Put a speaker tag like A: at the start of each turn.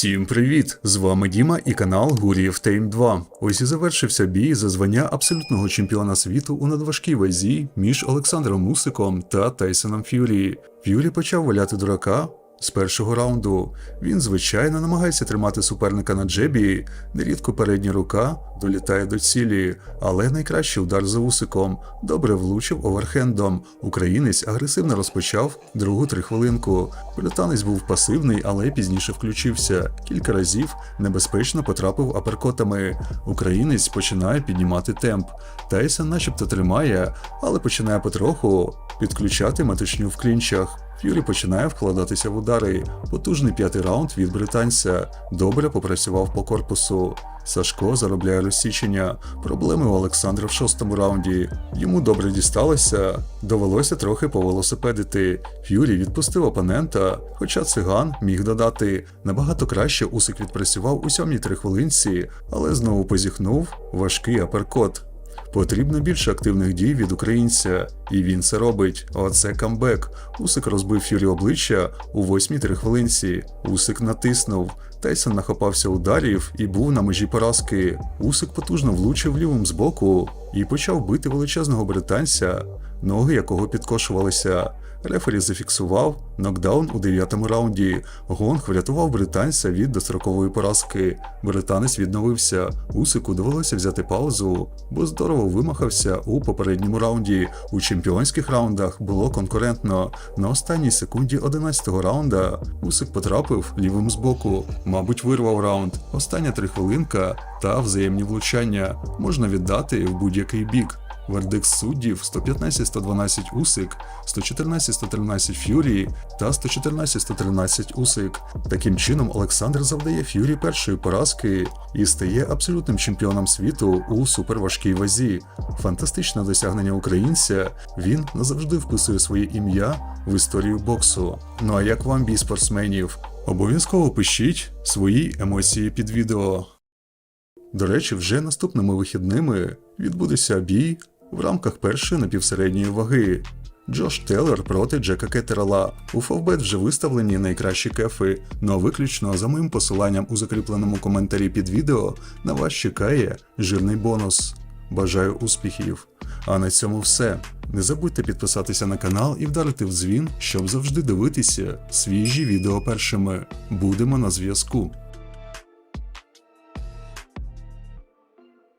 A: Всім привіт! З вами Діма і канал Гурієв Тейм 2. Ось і завершився бій за звання абсолютного чемпіона світу у надважкій вазі між Олександром Мусиком та Тайсоном Ф'юрі. Ф'юрі почав валяти дурака з першого раунду. Він, звичайно, намагається тримати суперника на джебі. Нерідко передня рука долітає до цілі, але найкращий удар за Усиком добре влучив оверхендом. Українець агресивно розпочав другу трихвилинку. Британець був пасивний, але пізніше включився. Кілька разів небезпечно потрапив аперкотами. Українець починає піднімати темп. Тайсон начебто тримає, але починає потроху підключати маточню в клінчах. Ф'юрі починає вкладатися в удари. Потужний п'ятий раунд від британця. Добре попрацював по корпусу. Сашко заробляє розсічення. Проблеми у Олександра в шостому раунді. Йому добре дісталося. Довелося трохи повелосипедити. Ф'юрі відпустив опонента, хоча циган міг додати. Набагато краще Усик відпрацював у сьомій три хвилинці, але знову позіхнув важкий аперкот. Потрібно більше активних дій від українця, і він це робить. Оце камбек. Усик розбив Фюрі обличчя у восьмій три хвилинці. Усик натиснув. Тайсон нахопався ударів і був на межі поразки. Усик потужно влучив лівим збоку і почав бити величезного британця, ноги якого підкошувалися. Рефері зафіксував нокдаун у дев'ятому раунді. Гонг врятував британця від дострокової поразки. Британець відновився. Усику довелося взяти паузу, бо здорово вимахався у попередньому раунді. У чемпіонських раундах було конкурентно. На останній секунді 11-го раунда Усик потрапив лівим збоку. Мабуть, вирвав раунд. Остання трихвилинка та взаємні влучання можна віддати в будь-який бік. Вердикт суддів 115-112 Усик, 114-113 Ф'юрі та 114-113 Усик. Таким чином Олександр завдає Ф'юрі першої поразки і стає абсолютним чемпіоном світу у суперважкій вазі. Фантастичне досягнення українця. Він назавжди вписує своє ім'я в історію боксу. Ну а як вам бій спортсменів? Обов'язково пишіть свої емоції під відео. До речі, вже наступними вихідними відбудеться бій в рамках першої напівсередньої ваги. Джош Теллер проти Джека Кеттерала. У Фавбет вже виставлені найкращі кефи, ну а виключно за моїм посиланням у закріпленому коментарі під відео на вас чекає жирний бонус. Бажаю успіхів! А на цьому все. Не забудьте підписатися на канал і вдарити в дзвін, щоб завжди дивитися свіжі відео першими. Будемо на зв'язку.